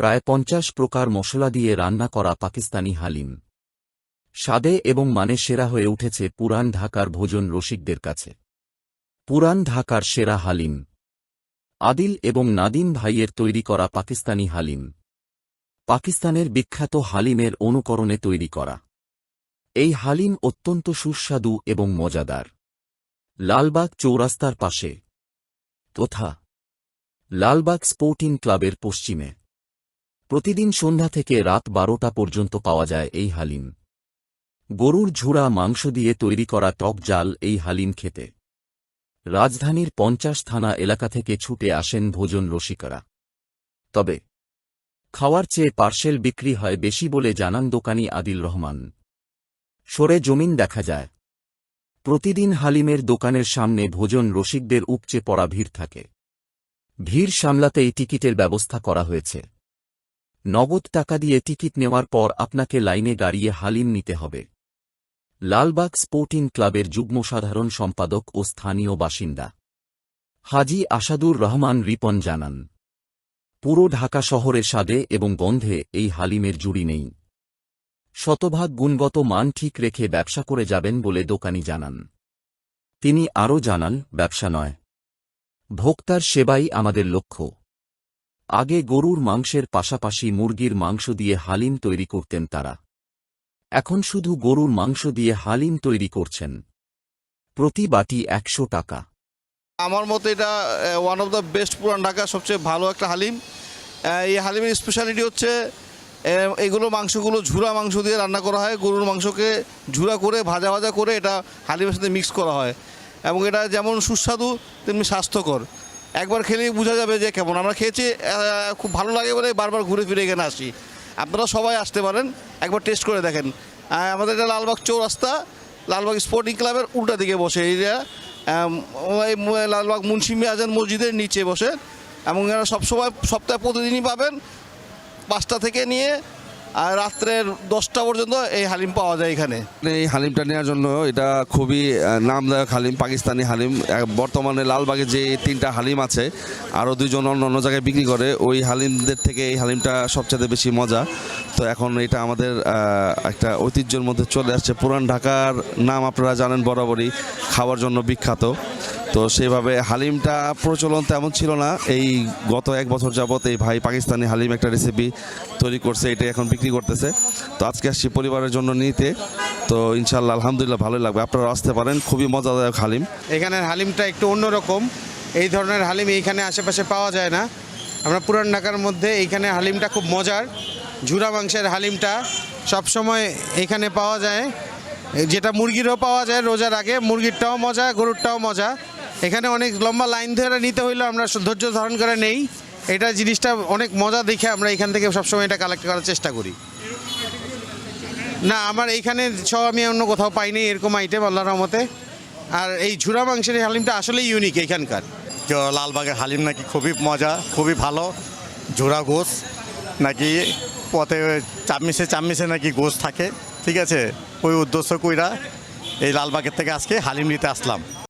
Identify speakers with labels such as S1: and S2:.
S1: প্রায় পঞ্চাশ প্রকার মশলা দিয়ে রান্না করা পাকিস্তানি হালিম। স্বাদে এবং মানে সেরা হয়ে উঠেছে পুরান ঢাকার ভোজন রসিকদের কাছে। পুরান ঢাকার সেরা হালিম। আদিল এবং নাদিম ভাইয়ের তৈরি করা পাকিস্তানি হালিম। পাকিস্তানের বিখ্যাত হালিমের অনুকরণে তৈরি করা। এই হালিম অত্যন্ত সুস্বাদু এবং মজাদার। লালবাগ চৌরাস্তার পাশে। তথা লালবাগ স্পোর্টিং ক্লাবের পশ্চিমে। প্রতিদিন সন্ধ্যা থেকে রাত বারোটা পর্যন্ত পাওয়া যায় এই হালিম। গরুর ঝুড়া মাংস দিয়ে তৈরি করা টক জাল এই হালিম খেতে। রাজধানীর পঞ্চাশ থানা এলাকা থেকে ছুটে আসেন ভোজন রসিকরা। তবে, খাওয়ার চেয়ে পার্সেল বিক্রি হয় বেশি বলে জানান দোকানি আদিল রহমান। সরে জমিন দেখা যায়। প্রতিদিন হালিমের দোকানের সামনে ভোজন রসিকদের উপচে পড়া ভিড় থাকে। ভিড় সামলাতেই টিকিটের ব্যবস্থা করা হয়েছে। নগদ টাকা দিয়ে টিকিট নেওয়ার পর আপনাকে লাইনে দাঁড়িয়ে হালিম নিতে হবে। লালবাগ স্পোর্টিং ক্লাবের যুগ্ম সাধারণ সম্পাদক ও স্থানীয় বাসিন্দা। হাজি আসাদুর রহমান রিপন জানান, পুরো ঢাকা শহরের স্বাদে এবং গন্ধে এই হালিমের জুড়ি নেই। শতভাগ গুণগত মান ঠিক রেখে ব্যবসা করে যাবেন বলে দোকানি জানান। তিনি আরও জানান, ব্যবসা নয়। ভোক্তার সেবাই আমাদের লক্ষ্য। আগে গরুর মাংসের পাশাপাশি মুরগির মাংস দিয়ে হালিম তৈরি করতেন তারা। এখন শুধু গরুর মাংস দিয়ে হালিম তৈরি করছেন। প্রতি বাটি একশো টাকা।
S2: আমার মতে এটা ওয়ান অফ দ্য বেস্ট পুরান ঢাকার সবচেয়ে ভালো একটা হালিম। এই হালিমের স্পেশালিটি হচ্ছে এগুলো মাংসগুলো ঝুরা মাংস দিয়ে রান্না করা হয়। গরুর মাংসকে ঝুরা করে, ভাজা ভাজা করে এটা হালিমের সাথে মিক্স করা হয়। এবং এটা যেমন সুস্বাদু, তেমনি স্বাস্থ্যকর। একবার খেলেই বোঝা যাবে যে কেমন। আমরা খেয়েছি খুব ভালো লাগে বলে বারবার ঘুরে ফিরে এখানে আসি। আপনারা সবাই আসতে পারেন একবার টেস্ট করে দেখেন। আমাদের এটা লালবাগ চৌরাস্তা লালবাগ স্পোর্টিং ক্লাবের উল্টা দিকে বসে এইটা আম, লালবাগ মুন্সি মিয়াজান মসজিদের নিচে বসে। এবং এরা সবসময় সপ্তাহে প্রতিদিনই পাবেন পাঁচটা থেকে নিয়ে আর রাত্রের দশটা পর্যন্ত এই হালিম পাওয়া যায় এখানে।
S3: এই হালিমটা নেওয়ার জন্য এটা খুবই নামদায়ক হালিম, পাকিস্তানি হালিম। বর্তমানে লালবাগে যে তিনটা হালিম আছে, আরও দুজন অন্য অন্য জায়গায় বিক্রি করে, ওই হালিমদের থেকে এই হালিমটা সবচেয়ে বেশি মজা। তো এখন এটা আমাদের একটা ঐতিহ্যের মধ্যে চলে আসছে। পুরান ঢাকার নাম আপনারা জানেন বরাবরই, খাওয়ার জন্য বিখ্যাত। তো সেভাবে হালিমটা প্রচলন তেমন ছিল না। এই গত এক বছর যাবত এই ভাই পাকিস্তানি হালিম একটা রেসিপি তৈরি করছে, এটা এখন বিক্রি করতেছে। তো আজকে আসছি পরিবারের জন্য নিতে। তো ইনশাল্লাহ আলহামদুলিল্লাহ ভালোই লাগবে। আপনারা আসতে পারেন, খুবই মজাদায়ক হালিম।
S4: এখানের হালিমটা একটু অন্যরকম। এই ধরনের হালিম এইখানে আশেপাশে পাওয়া যায় না। আমরা পুরান ঢাকার মধ্যে এইখানে হালিমটা খুব মজার। ঝুরা মাংসের হালিমটা সব সময় এখানে পাওয়া যায়। যেটা মুরগিরও পাওয়া যায় রোজার আগে। মুরগিরটাও মজা, গরুরটাও মজা। এখানে অনেক লম্বা লাইন ধরে নিতে হইলেও আমরা ধৈর্য ধারণ করে নেই। এটা জিনিসটা অনেক মজা দেখে আমরা এখান থেকে সবসময় এটা কালেক্ট করার চেষ্টা করি। না, আমার এইখানে সব আমি অন্য কোথাও পাইনি, এরকম আইটেম আল্লাহ রহমতে। আর এই ঝুরা মাংসের হালিমটা আসলেই ইউনিক এখানকার।
S5: লালবাগের হালিম নাকি খুবই মজা, খুবই ভালো। ঝোড়া গোস নাকি পথে চামমিসে চামমিসে নাকি গোস থাকে, ঠিক আছে? ওই উদ্দেশ্য কইরা এই লালবাগের থেকে আজকে হালিম নিতে আসলাম।